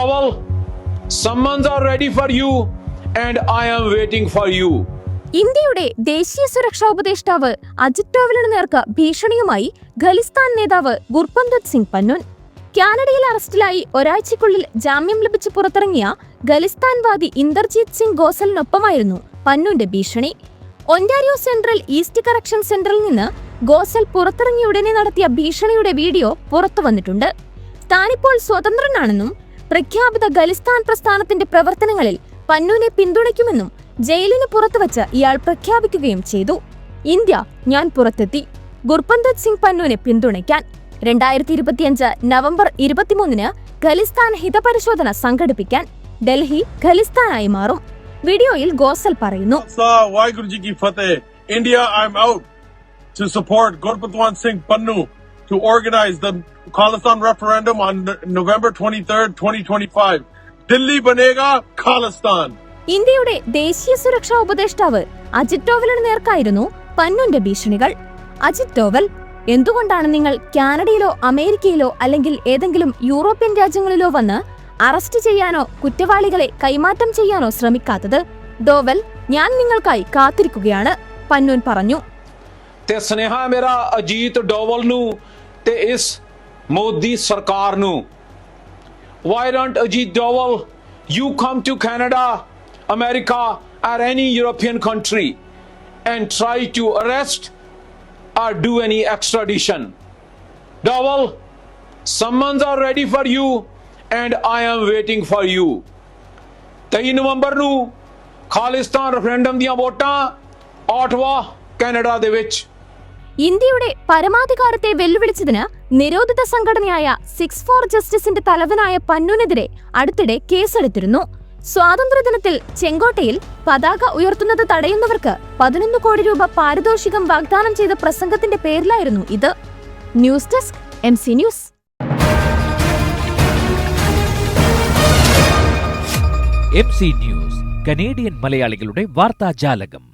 Dowell, summons are ready for you, and I am waiting for you. ഇന്ത്യയുടെ ദേശീയ സുരക്ഷാ ഉപദേഷ്ടാവ് അജിത് ഡോവലിന് നേർക്ക് ഭീഷണിയുമായി ഖലിസ്ഥാൻ നേതാവ് ഗുർപന്തത് സിംഗ് പന്നുൻ. കാനഡയിൽ അറസ്റ്റിലായി ഒരാഴ്ചയ്ക്കുള്ളിൽ ജാമ്യം ലഭിച്ച് പുറത്തിറങ്ങിയ ഖലിസ്ഥാൻവാദി ഇന്ദർജീത് സിംഗ് ഗോസലിനൊപ്പമായിരുന്നു പന്നുന്റെ ഭീഷണി. ഒന്റാരിയോ സെൻട്രൽ ഈസ്റ്റ് കറക്ഷൻ സെന്ററിൽ നിന്ന് ഗോസൽ പുറത്തിറങ്ങിയ ഉടനെ നടത്തിയ ഭീഷണിയുടെ വീഡിയോ പുറത്തു വന്നിട്ടുണ്ട്. താനിപ്പോൾ സ്വതന്ത്രനാണെന്നും പ്രഖ്യാപിത ഖലിസ്ഥാൻ പ്രസ്ഥാനത്തിന്റെ പ്രവർത്തനങ്ങളിൽ പന്നുവിനെ പിന്തുണയ്ക്കുമെന്നും ജയിലിന് പുറത്തുവച്ച് ഇയാൾ പ്രഖ്യാപിക്കുകയും ചെയ്തു. ഇന്ത്യ ഞാൻ പുറത്തെത്തി. ഗുർപന്ത് സിംഗ് പന്നുവിനെ പിന്തുണയ്ക്കാൻ രണ്ടായിരത്തി ഇരുപത്തിയഞ്ച് നവംബർ ഇരുപത്തിമൂന്നിന് ഖലിസ്ഥാൻ ഹിതപരിശോധന സംഘടിപ്പിക്കാൻ ഡൽഹി ഖലിസ്ഥാനായി മാറും. വീഡിയോയിൽ ഗോസൽ പറയുന്നു. India I out to support Gurpatwant Singh Pannun. To organize the Khalistan referendum on November 23rd 2025 Delhi banega Khalistan. ഇന്ത്യയുടെ ദേശീയ സുരക്ഷാ ഉപദേഷ്ടാവ് അജിത് ഡോവലിന് നേർക്കായിരുന്നു പന്നുന്റെ ഭീഷണികൾ. അജിത് ഡോവൽ എന്തുകൊണ്ടാണ് നിങ്ങൾ കാനഡയിലോ അമേരിക്കയിലോ അല്ലെങ്കിൽ ഏതെങ്കിലും യൂറോപ്യൻ രാജ്യങ്ങളിലോ വന്ന് അറസ്റ്റ് ചെയ്യാനോ കുറ്റവാളികളെ കൈമാറ്റം ചെയ്യാനോ ശ്രമിക്കാത്തത്? ഡോവൽ ഞാൻ നിങ്ങൾക്കായി കാത്തിരിക്കുകയാണ് പന്നൂൻ പറഞ്ഞു. ਤੇ ਸੁਨੇਹਾ ਮੇਰਾ ਅਜੀਤ ਡੋਵਲ ਨੂੰ ਤੇ ਇਸ ਮੋਦੀ ਸਰਕਾਰ ਨੂੰ why don't Ajit Doval you come to Canada America or any European country and try to arrest or do any extradition. Dawal, summons are ready for you and I am waiting for you. 23 ਨਵੰਬਰ ਨੂੰ Khalistan referendum ਦੀਆਂ ਵੋਟਾਂ Ottawa Canada ਦੇ ਵਿੱਚ ഇന്ത്യയുടെ പരമാധികാരത്തെ വെല്ലുവിളിച്ചതിന് നിരോധിത സംഘടനയായ six four ജസ്റ്റിസിന്റെ തലവനായ പന്നുനെതിരെ അടുത്തിടെ കേസെടുത്തിരുന്നു. സ്വാതന്ത്ര്യദിനത്തിൽ ചെങ്കോട്ടയിൽ പതാക ഉയർത്തുന്നത് തടയുന്നവർക്ക് പതിനൊന്ന് കോടി രൂപ പാരിതോഷികം വാഗ്ദാനം ചെയ്ത പ്രസംഗത്തിന്റെ പേരിലായിരുന്നു ഇത്. News desk M news. C news Canadian മലയാളികളുടെ വാർത്താജാലകം.